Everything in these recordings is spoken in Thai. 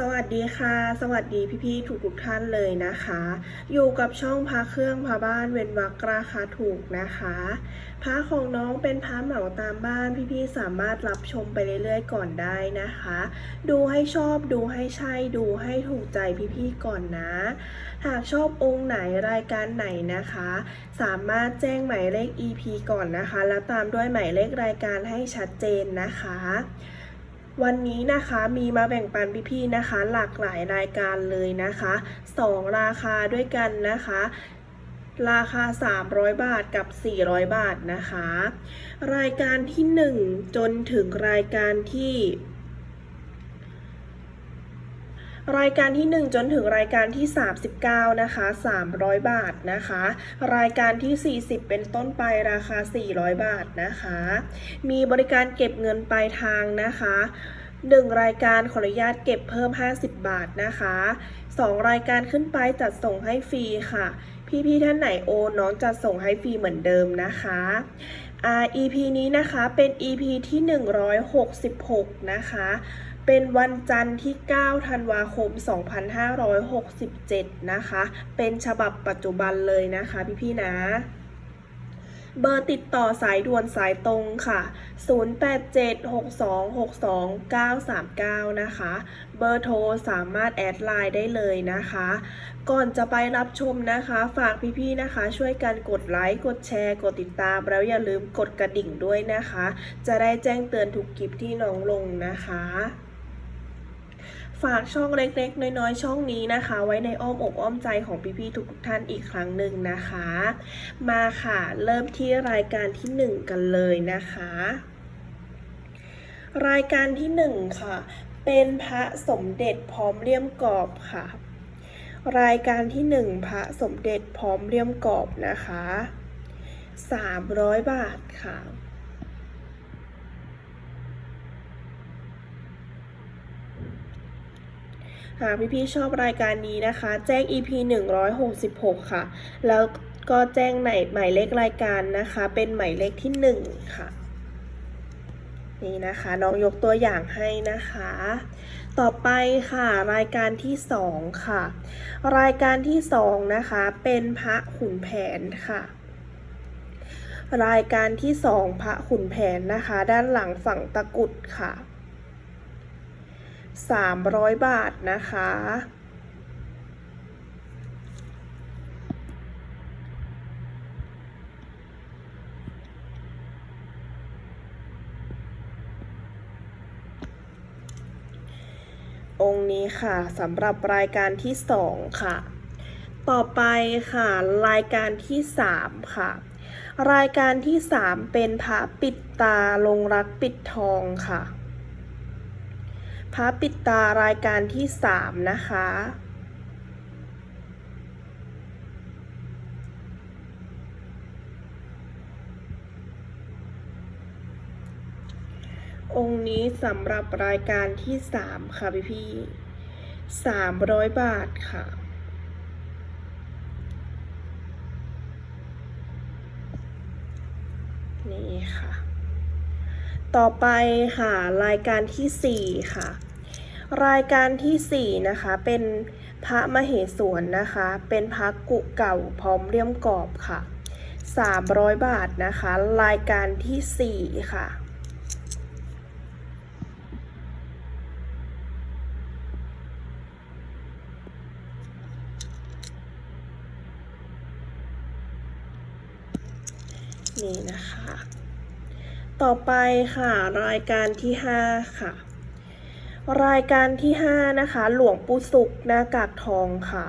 สวัสดีค่ะ สวัสดีพี่ๆทุกทุกท่านเลยนะคะ อยู่กับช่องพระเครื่องพระบ้านเว้นวรรคราคาถูกนะคะพระของน้องเป็นพระเหมาตามบ้านพี่ๆสามารถรับชมไปเรื่อยๆก่อนได้นะคะ ดูให้ชอบดูให้ใช่ดูให้ถูกใจพี่ๆก่อนนะ หากชอบองค์ไหนรายการไหนนะคะ สามารถแจ้งหมายเลข EP ก่อนนะคะ แล้วตามด้วยหมายเลขรายการให้ชัดเจนนะคะ วันนี้นะคะมีมาแบ่งปันพี่ๆนะคะ หลากหลายรายการเลยนะคะสองราคาด้วยกันนะคะ ราคา 300 บาทกับ 400 บาทนะคะ รายการที่ 1 จนถึงรายการที่ รายการที่ 1 จนถึงรายการที่ 39 นะคะ 300 บาทนะคะ รายการที่ 40 เป็นต้นไปราคา 400 บาทนะคะ มีบริการเก็บเงินปลายทางนะคะ1รายการขออนุญาตเก็บเพิ่ม 50 บาทนะคะ2รายการขึ้นไปจัดส่งให้ฟรีค่ะ พี่ๆท่านไหนโอนน้องจัดส่งให้ฟรีเหมือนเดิมนะคะอ่า EP นี้นะคะเป็น EP ที่ 166 นะคะ เป็นวันจันทร์ที่ 9 ธันวาคม 2567 นะคะ เป็นฉบับปัจจุบันเลยนะคะพี่ๆนะ เบอร์ติดต่อสายด่วนสายตรงค่ะ 0876262939 นะคะ เบอร์โทรสามารถแอดไลน์ได้เลยนะคะ ก่อนจะไปรับชมนะคะ ฝากพี่ๆนะคะ ช่วยกันกดไลค์ กดแชร์ กดติดตาม แล้วอย่าลืมกดกระดิ่งด้วยนะคะ จะได้แจ้งเตือนทุกคลิปที่น้องลงนะคะ ฝากช่องเล็กๆ น้อยๆ ช่องนี้นะคะ ไว้ในอ้อมอกอ้อมใจของพี่ๆทุกๆท่านอีกครั้งหนึ่งนะคะ มาค่ะ เริ่มที่รายการที่ 1 กันเลยนะคะ รายการที่ 1 ค่ะ เป็นพระสมเด็จพร้อมเลี่ยมกรอบค่ะ รายการที่ 1 พระสมเด็จพร้อมเลี่ยมกรอบนะคะ 300 บาทค่ะ หากพี่ๆชอบรายการนี้นะคะ แจ้ง EP 166 ค่ะ แล้วก็แจ้งหมายหมายเลขรายการนะคะ เป็นหมายเลขที่ 1 ค่ะ นี่นะคะน้องยกตัวอย่างให้นะคะ ต่อไปค่ะรายการที่ 2 ค่ะ รายการที่ 2 นะคะ เป็นพระขุนแผนค่ะรายการที่ 2 พระขุนแผนนะคะ ด้านหลังฝั่งตะกุดค่ะ 300 บาทนะคะ องค์นี้ค่ะสำหรับรายการที่ 2 ค่ะ ต่อไปค่ะรายการที่ 3 ค่ะ รายการที่ 3 เป็นพระปิดตาลงรักปิดทองค่ะ พระปิดตารายการที่3นะคะ องค์นี้สำหรับรายการที่3ค่ะพี่พี่สามร้อยบาทค่ะนี่ค่ะ ต่อไปค่ะ รายการที่ 4 ค่ะ รายการที่ 4 นะคะ เป็นพระมเหสวนนะคะ เป็นพระกุเก่าพร้อมเลี่ยมกรอบค่ะ 300 บาทนะคะ รายการที่ 4 ค่ะนี่นะคะ ต่อไปค่ะรายการที่ 5 ค่ะ รายการที่ 5 นะคะ หลวงปู่สุกหน้ากากทองค่ะ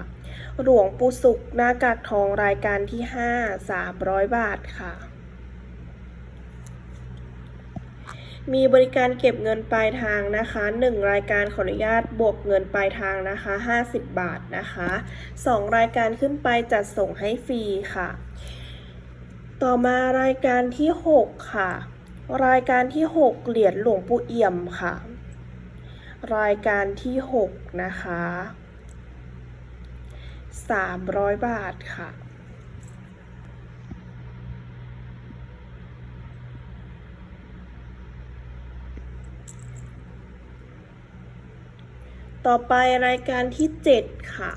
หลวงปู่สุกหน้ากากทองรายการที่ 5 300 บาทค่ะ มีบริการเก็บเงินปลายทางนะคะ 1 รายการขออนุญาตบวกเงินปลายทางนะคะ 50 บาทนะคะ 2 รายการขึ้นไปจัดส่งให้ฟรีค่ะ ต่อมารายการที่ 6 ค่ะ รายการที่ 6 เหรียญหลวงปู่เอี่ยมค่ะ รายการที่ 6 นะคะ 300 บาทค่ะต่อไปรายการที่ 7 ค่ะ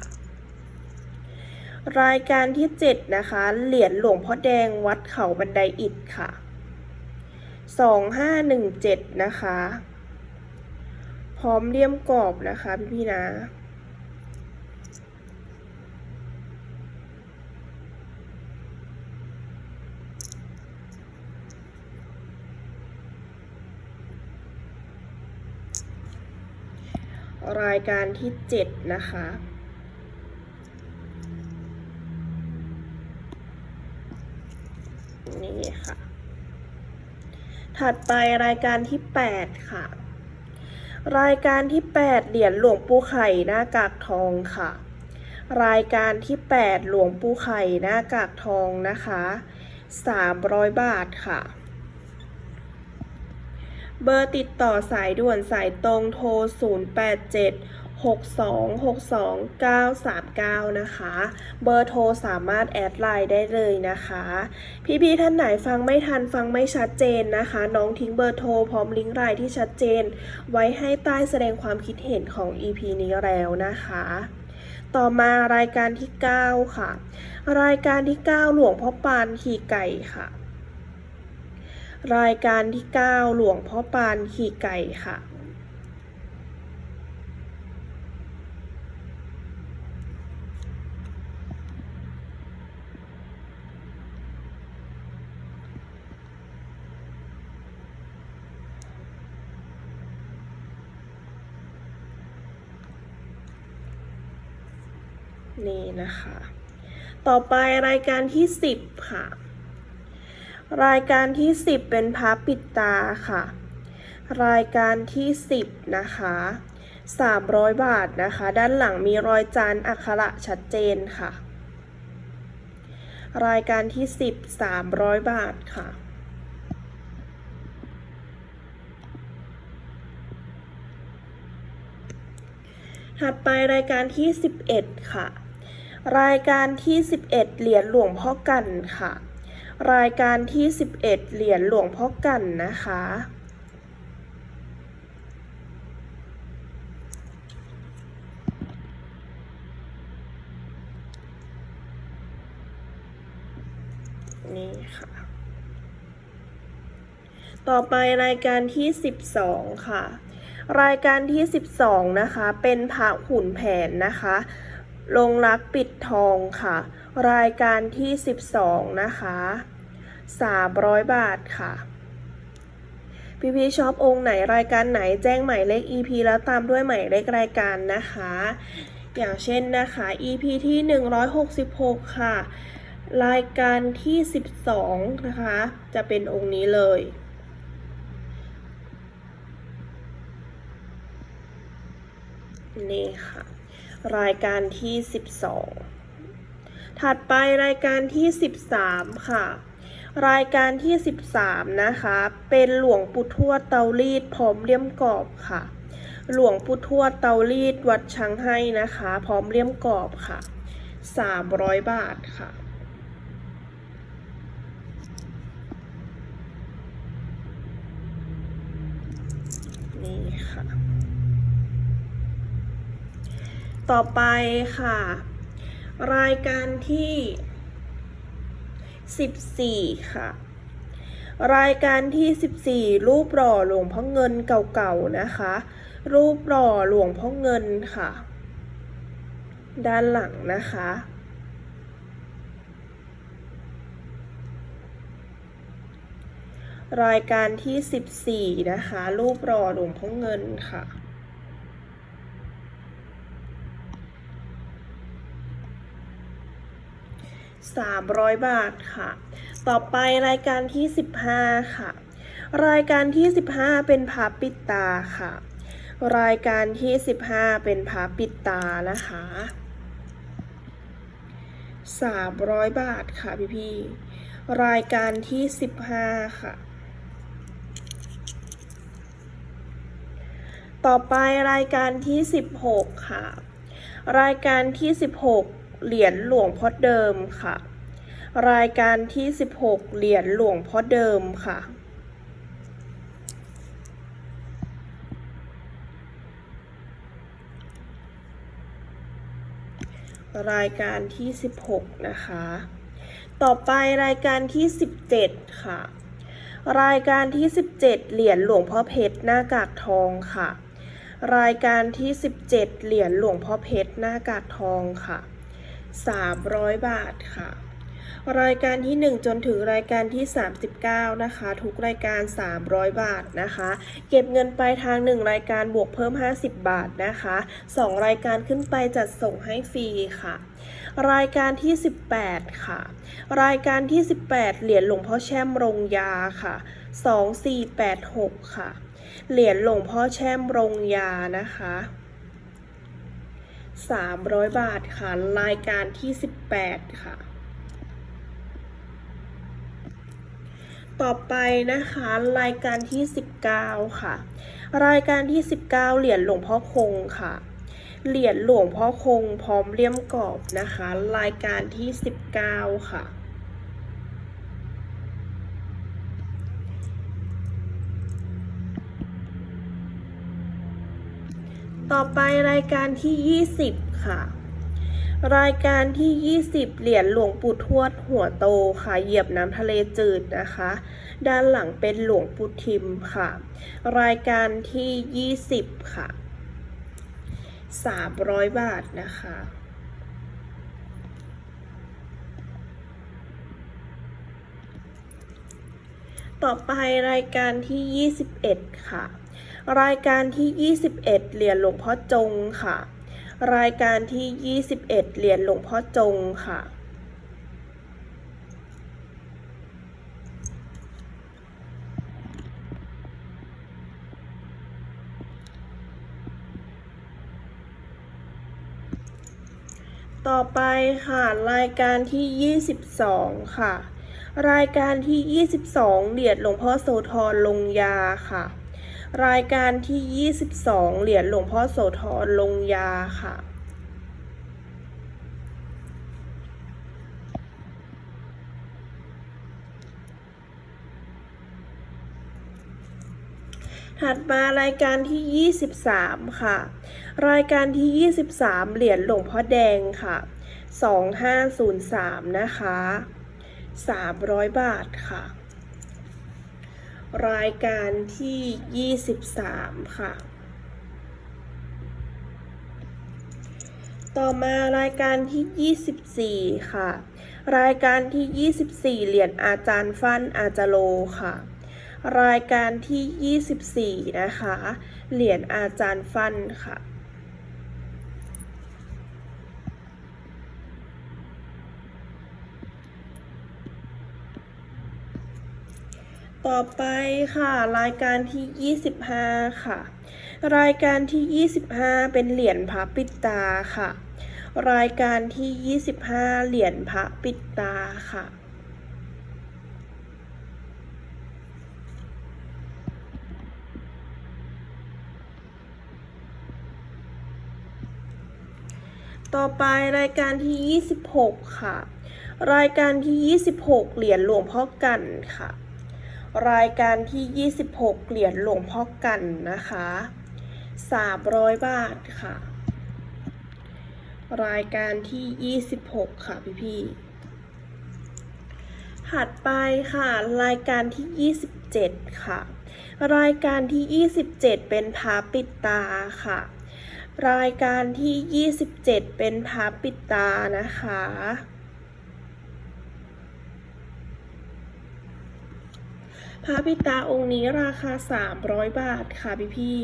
รายการที่ 7 นะคะ เหรียญหลวงพ่อแดงวัดเขาบันไดอิฐค่ะ 2517 นะคะ พร้อมเลี่ยมกรอบนะคะพี่พี่ๆนะรายการที่ 7 นะคะ นี่ค่ะ ถัดไปรายการที่ 8 ค่ะ รายการที่ 8 เหรียญหลวงปู่ไข่หน้ากากทองค่ะ รายการที่ 8 หลวงปู่ไข่หน้ากากทองนะคะ 300 บาทค่ะ เบอร์ติดต่อสายด่วนสายตรงโทร 087 6262 939 นะคะ เบอร์โทรสามารถแอดไลน์ได้เลยนะคะ พี่ๆท่านไหนฟังไม่ทันฟังไม่ชัดเจนนะคะ น้องทิ้งเบอร์โทรพร้อมลิงก์ไลน์ที่ชัดเจน ไว้ให้ใต้แสดงความคิดเห็นของ EP นี้แล้วนะคะ ต่อมารายการที่ 9 ค่ะ รายการที่ 9 หลวงพ่อปานขี่ไก่ค่ะ รายการที่ 9 หลวงพ่อปานขี่ไก่ค่ะ นี่นะคะ ต่อไปรายการที่ 10 ค่ะ รายการที่ 10 เป็นพระปิดตาค่ะ รายการที่ 10 นะคะ300 บาทนะคะ ด้านหลังมีรอยจานอักขระชัดเจนค่ะ รายการที่ 10 300 บาทค่ะ ถัดไปรายการที่ 11 ค่ะ รายการที่ 11 เหรียญหลวงพ่อกันค่ะ รายการที่ 11 เหรียญหลวงพ่อกันนะคะ นี่ค่ะ ต่อไปรายการที่ 12 ค่ะ รายการที่ 12 นะคะ เป็นพระขุนแผนนะคะ ลงรักปิดทองค่ะ รายการที่ 12 นะคะ 300 บาทค่ะ พี่พี่ๆชอบองค์ไหนรายการไหนแจ้งหมายเลข EP แล้วตามด้วยหมายเลขรายการนะคะ อย่างเช่นนะคะ EP ที่ 166 ค่ะ รายการที่ 12 นะคะ จะเป็นองค์นี้เลยนี่ค่ะ รายการที่ 12 ถัดไปรายการที่ 13 ค่ะ รายการที่ 13 นะคะ เป็นหลวงปู่ทวดเตารีดพร้อมเลี่ยมกรอบค่ะ หลวงปู่ทวดเตารีดวัดช้างให้นะคะ พร้อมเลี่ยมกรอบค่ะ 300 บาทค่ะนี่ค่ะ ต่อไปค่ะ รายการที่ 14 ค่ะ รายการที่ 14 รูปหล่อหลวงพ่อเงินเก่าๆนะคะ รูปหล่อหลวงพ่อเงินค่ะ ด้านหลังนะคะรายการที่ 14 นะคะ รูปหล่อหลวงพ่อเงินค่ะ 300 บาทค่ะ ต่อไปรายการที่ 15 ค่ะ รายการที่ 15 เป็นพาปิดตาค่ะ รายการที่ 15 เป็นพาปิดตานะคะ300 บาทค่ะพี่พี่ๆรายการที่ 15 ค่ะ ต่อไปรายการที่ 16 ค่ะ รายการที่ 16 เหรียญหลวงพ่อเดิมค่ะ รายการที่ 16 เหรียญหลวงพ่อเดิมค่ะ รายการที่ 16 นะคะ ต่อไปรายการที่ 17 ค่ะ รายการที่ 17 เหรียญหลวงพ่อเพชรหน้ากากทองค่ะ รายการที่ 17 เหรียญหลวงพ่อเพชรหน้ากากทองค่ะ 300 บาทค่ะ รายการที่ 1 จนถึงรายการที่ 39 นะคะ ทุกรายการ 300 บาทนะคะ เก็บเงินปลายทาง 1 รายการบวกเพิ่ม 50 บาทนะคะ 2 รายการขึ้นไปจัดส่งให้ฟรีค่ะ รายการที่ 18 ค่ะ รายการที่ 18 เหรียญหลวงพ่อแช่มรงยาค่ะ 2486 ค่ะ เหรียญหลวงพ่อแช่มรงยานะคะ300 บาทค่ะ รายการที่ 18 ค่ะ ต่อไปนะคะ รายการที่ 19 ค่ะ รายการที่ 19 เหรียญหลวงพ่อคงค่ะ เหรียญหลวงพ่อคงพร้อมเลี่ยมกรอบนะคะ รายการที่ 19 ค่ะต่อไปรายการที่ 20 ค่ะ รายการที่ 20 เหรียญหลวงปู่ทวดหัวโตค่ะ เหยียบน้ำทะเลจืดนะคะ ด้านหลังเป็นหลวงปู่ทิมค่ะ รายการที่ 20 ค่ะ 300 บาทนะคะต่อไปรายการที่ 21 ค่ะ รายการที่ 21 เหรียญหลวงพ่อจงค่ะ รายการที่ 21 เหรียญหลวงพ่อจงค่ะ ต่อไปค่ะ รายการที่ 22 ค่ะ รายการที่ 22 เหรียญหลวงพ่อโสธรลงยาค่ะ รายการที่ 22 เหรียญหลวงพ่อโสธรลงยาค่ะ ถัดมารายการที่ 23 ค่ะ รายการที่ 23 เหรียญหลวงพ่อแดงค่ะ 2503 นะคะ 300 บาทค่ะ รายการที่ 23 ค่ะ ต่อมารายการที่ 24 ค่ะ รายการที่ 24 เหรียญอาจารย์ฟันอาจารโลค่ะ รายการที่ 24 นะคะ เหรียญอาจารย์ฟันค่ะ ต่อไปค่ะ รายการที่ 25 ค่ะ รายการที่ 25 เป็นเหรียญพระปิดตาค่ะ รายการที่ 25 เหรียญพระปิดตาค่ะ ต่อไปรายการที่ 26 ค่ะ รายการที่ 26 เหรียญหลวงพ่อกันค่ะ รายการที่ 26 เหรียญหลวงพ่อกันนะคะ 300 บาทค่ะ รายการที่ 26 ค่ะพี่พี่ๆถัดไปค่ะ รายการที่ 27 ค่ะ รายการที่ 27 เป็นพาปิดตาค่ะ รายการที่ 27 เป็นพาปิดตานะคะ ระปิตาองค์นี้ราคา 300 บาทค่ะพี่พี่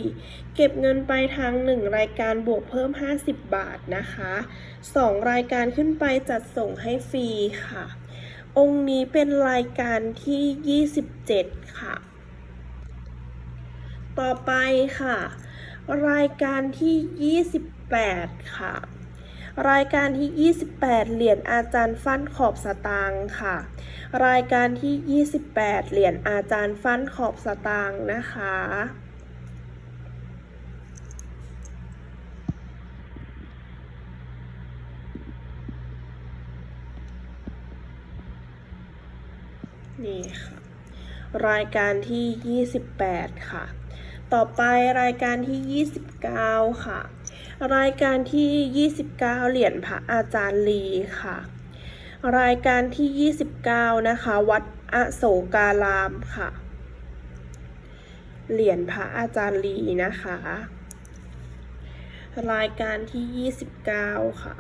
เก็บเงินไปทาง 1 รายการบวกเพิ่ม 50 บาทนะคะ 2 รายการขึ้นไปจัดส่งให้ฟรีค่ะ องค์นี้เป็นรายการที่ 27 ค่ะ ต่อไปค่ะ รายการที่ 28 ค่ะ รายการที่ 28 เหรียญอาจารย์ฟันขอบสตางค์ค่ะ รายการที่ 28 เหรียญอาจารย์ฟันขอบสตางค์นะคะนี่ค่ะ รายการที่ 28 ค่ะ ต่อไปรายการที่ 29 ค่ะ รายการที่ 29 เหรียญพระอาจารย์ลีค่ะ รายการที่ 29 นะคะ วัดอโศการามค่ะ เหรียญพระอาจารย์ลีนะคะ รายการที่ 29 ค่ะ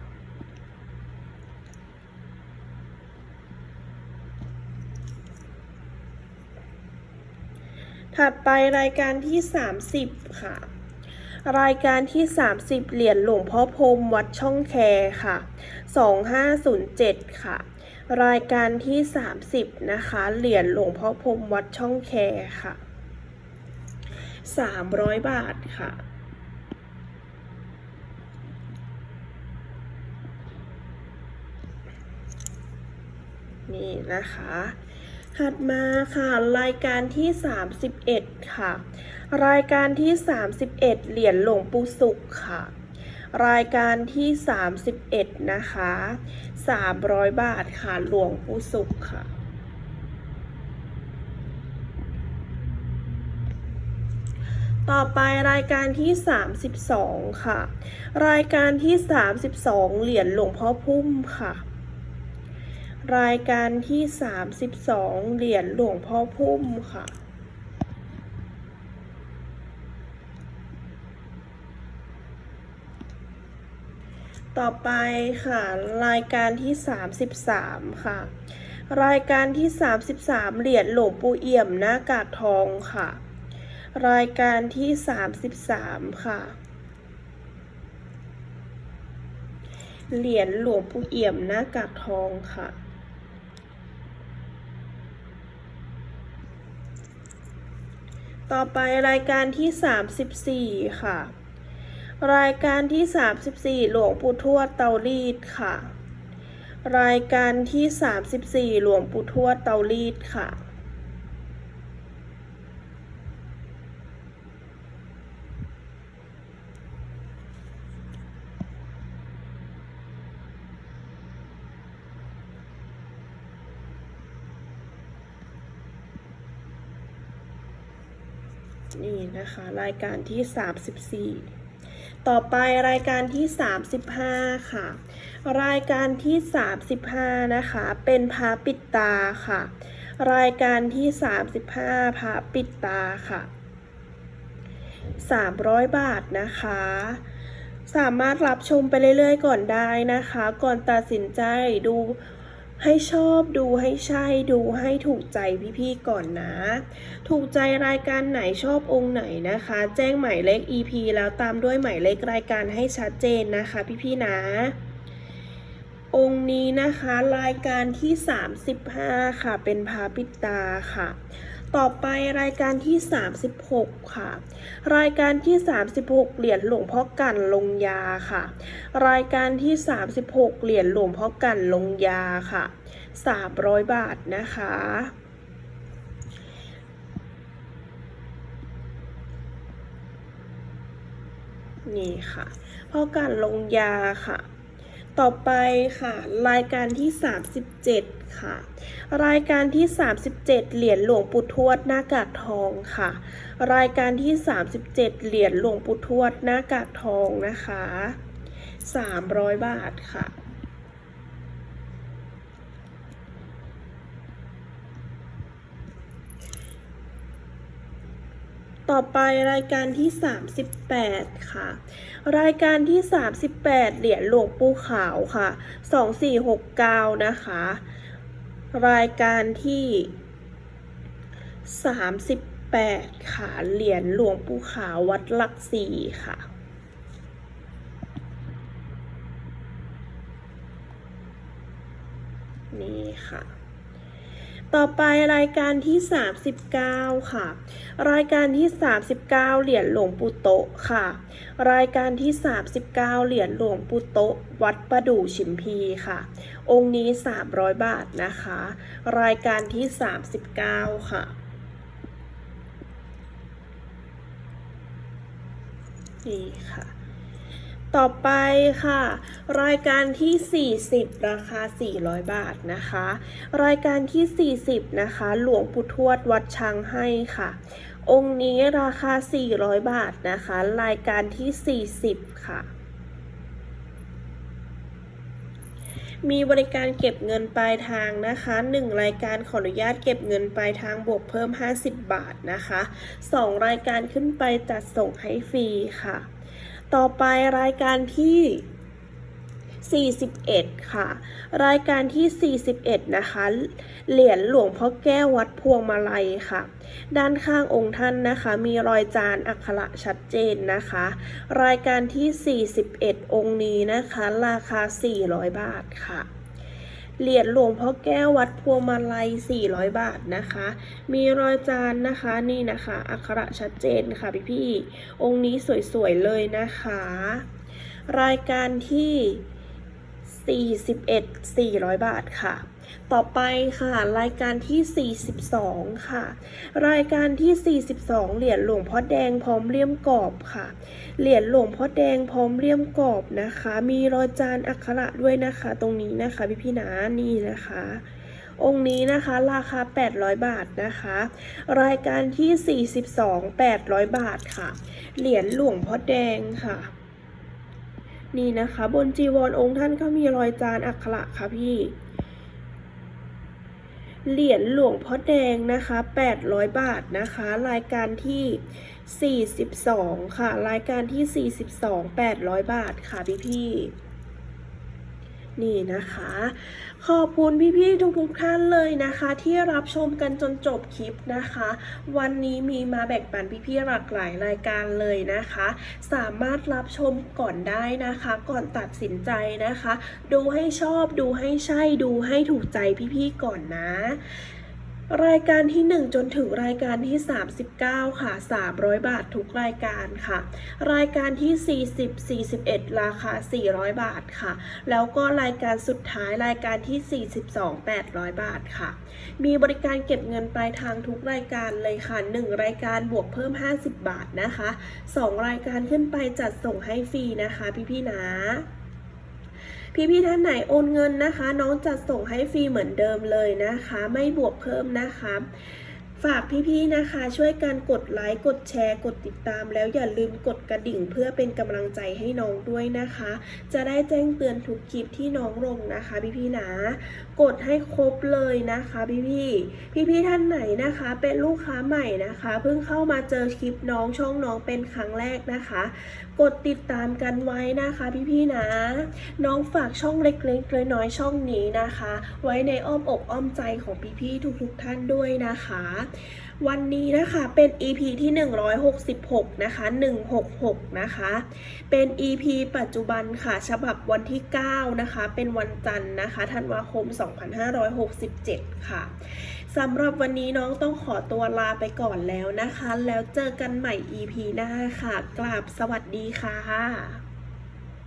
ถัดไปรายการที่ 30 ค่ะ รายการที่ 30 เหรียญหลวงพ่อพรมวัดช่องแคค่ะ 2507 ค่ะ รายการที่ 30 นะคะ เหรียญหลวงพ่อพรมวัดช่องแคค่ะ 300 บาทค่ะนี่นะคะ ถัดมาค่ะรายการที่ 31 ค่ะ รายการที่ 31 เหรียญหลวงปู่สุขค่ะ รายการที่ 31 นะคะ 300 บาทค่ะหลวงปู่สุขค่ะ ต่อไปรายการที่ 32 ค่ะ รายการที่ 32 เหรียญหลวงพ่อพุ่มค่ะ รายการที่ 32 เหรียญหลวงพ่อพุ่มค่ะ ต่อไปค่ะ รายการที่ 33 ค่ะ รายการที่ 33 เหรียญหลวงปู่เอี่ยมหน้ากากทองค่ะ รายการที่ 33 ค่ะเหรียญหลวงปู่เอี่ยมหน้ากากทองค่ะ ต่อไปรายการที่ 34 ค่ะ รายการที่ 34 หลวงปู่ทวดเตารีดค่ะ รายการที่ 34 หลวงปู่ทวดเตารีดค่ะ นี่นะคะ รายการที่ 34 ต่อไปรายการที่ 35 ค่ะ รายการที่ 35 นะคะ เป็นพาปิดตาค่ะ รายการที่ 35พาปิดตาค่ะ 300 บาทนะคะสามารถรับชมไปเรื่อยๆก่อนได้นะคะ ก่อนตัดสินใจดู ให้ชอบดูให้ใช่ดูให้ถูกใจพี่ๆก่อนนะ ถูกใจรายการไหนชอบองค์ไหนนะคะ แจ้งหมายเลข EP แล้วตามด้วยหมายเลขรายการให้ชัดเจนนะคะ พี่ๆนะ องค์นี้นะคะรายการที่ 35 ค่ะ เป็นพาปิตาค่ะ ต่อไปรายการที่ 36 ค่ะ รายการที่ 36 เหรียญหลวงพ่อกันลงยาค่ะ รายการที่ 36 เหรียญหลวงพ่อกันลงยาค่ะ 300 บาทนะคะ นี่ค่ะพ่อกันลงยาค่ะ ต่อไปค่ะ รายการที่ 37 ค่ะ รายการที่ 37 เหรียญหลวงปู่ทวดหน้ากากทองค่ะ รายการที่ 37 เหรียญหลวงปู่ทวดหน้ากากทองนะคะ 300 บาทค่ะต่อไปรายการที่ 38 ค่ะ รายการที่ 38 เหรียญหลวงปู่ขาวค่ะ 2469 นะคะ รายการที่ 38 ค่ะ เหรียญหลวงปู่ขาววัดหลักสี่ค่ะนี่ค่ะ ต่อไปรายการที่ 39 ค่ะ รายการที่ 39 เหรียญหลวงปู่โตค่ะ รายการที่ 39 เหรียญหลวงปู่โตวัดประดู่ชิมพีค่ะ องค์นี้ 300 บาทนะคะ รายการที่ 39 ค่ะนี่ค่ะ ต่อไปค่ะ รายการที่ 40 ราคา 400 บาทนะคะ รายการที่ 40 นะคะ หลวงปู่ทวดวัดช้างให้ค่ะ องค์นี้ราคา 400 บาทนะคะ รายการที่ 40 ค่ะมีบริการเก็บเงินปลายทางนะคะ 1 รายการขออนุญาตเก็บเงินปลายทางบวกเพิ่ม 50 บาทนะคะ 2 รายการขึ้นไปจัดส่งให้ฟรีค่ะ ต่อไปรายการที่ 41 ค่ะ รายการที่ 41 นะคะ เหรียญหลวงพ่อแก้ววัดพวงมาลัยค่ะ ด้านข้างองค์ท่านนะคะ มีรอยจานอักขระชัดเจนนะคะ รายการที่ 41 องค์นี้นะคะ ราคา 400 บาทค่ะ เหรียญหลวงพ่อแก้ววัดพวงมาลัย 400 บาทนะคะ มีรอยจานนะคะนี่นะคะ อักขระชัดเจนค่ะพี่พี่องค์นี้สวยๆเลยนะคะ รายการที่ 41 400 บาทค่ะ ต่อไปค่ะ รายการที่ 42 ค่ะ รายการที่ 42 เหรียญหลวงพ่อแดงพร้อมเลี่ยมกรอบค่ะ เหรียญหลวงพ่อแดงพร้อมเลี่ยมกรอบนะคะ มีรอยจานอักขระด้วยนะคะ ตรงนี้นะคะพี่พี่นะนี่นะคะ องค์นี้นะคะราคา 800 บาทนะคะ รายการที่ 42 800 บาทค่ะ เหรียญหลวงพ่อแดงค่ะนี่นะคะ บนจีวรองค์ท่านก็มีรอยจานอักขระค่ะพี่ เหรียญหลวงพ่อแดงนะคะ 800 บาทนะคะ รายการที่ 42 ค่ะ รายการที่ 42 800 บาทค่ะพี่พี่ นี่นะคะ ขอบคุณพี่ๆทุกๆท่านเลยนะคะ ที่รับชมกันจนจบคลิปนะคะ วันนี้มีมาแบ่งปันพี่ๆหลากหลายรายการเลยนะคะ สามารถรับชมก่อนได้นะคะ ก่อนตัดสินใจนะคะ ดูให้ชอบดูให้ใช่ดูให้ถูกใจพี่ๆก่อนนะ รายการที่ 1 จนถึงรายการที่ 39 ค่ะ 300 บาททุกรายการค่ะ รายการที่ 40 41 ราคา 400 บาทค่ะ แล้วก็รายการสุดท้ายรายการที่ 42 800 บาทค่ะ มีบริการเก็บเงินปลายทางทุกรายการเลยค่ะ 1 รายการบวกเพิ่ม 50 บาทนะคะ 2 รายการขึ้นไปจัดส่งให้ฟรีนะคะ พี่ๆนะ พี่ๆท่านไหนโอนเงินนะคะ น้องจัดส่งให้ฟรีเหมือนเดิมเลยนะคะ ไม่บวกเพิ่มนะคะ ฝากพี่ๆนะคะ ช่วยกันกดไลค์กดแชร์ กดติดตาม แล้วอย่าลืมกดกระดิ่งเพื่อเป็นกำลังใจให้น้องด้วยนะคะ จะได้แจ้งเตือนทุกคลิปที่น้องลงนะคะ พี่ๆนะ กดให้ครบเลยนะคะพี่ๆพี่ๆท่านไหนนะคะ เป็นลูกค้าใหม่นะคะ เพิ่งเข้ามาเจอคลิปน้องช่องน้องเป็นครั้งแรกนะคะ กดติดตามกันไว้นะคะ พี่ๆนะ น้องฝากช่องเล็กๆน้อยๆช่องนี้นะคะ ไว้ในอ้อมอกอ้อมใจของพี่ๆทุกๆท่านด้วยนะคะวันนี้นะคะเป็น EP ที่ 166 นะคะ 166 นะคะ เป็น EP ปัจจุบันค่ะ ฉบับวันที่ 9 นะคะ เป็นวันจันทร์นะคะ ธันวาคม 2567 ค่ะ สำหรับวันนี้น้องต้องขอตัวลาไปก่อนแล้วนะคะ แล้วเจอกันใหม่ EP หน้าค่ะ กราบสวัสดีค่ะ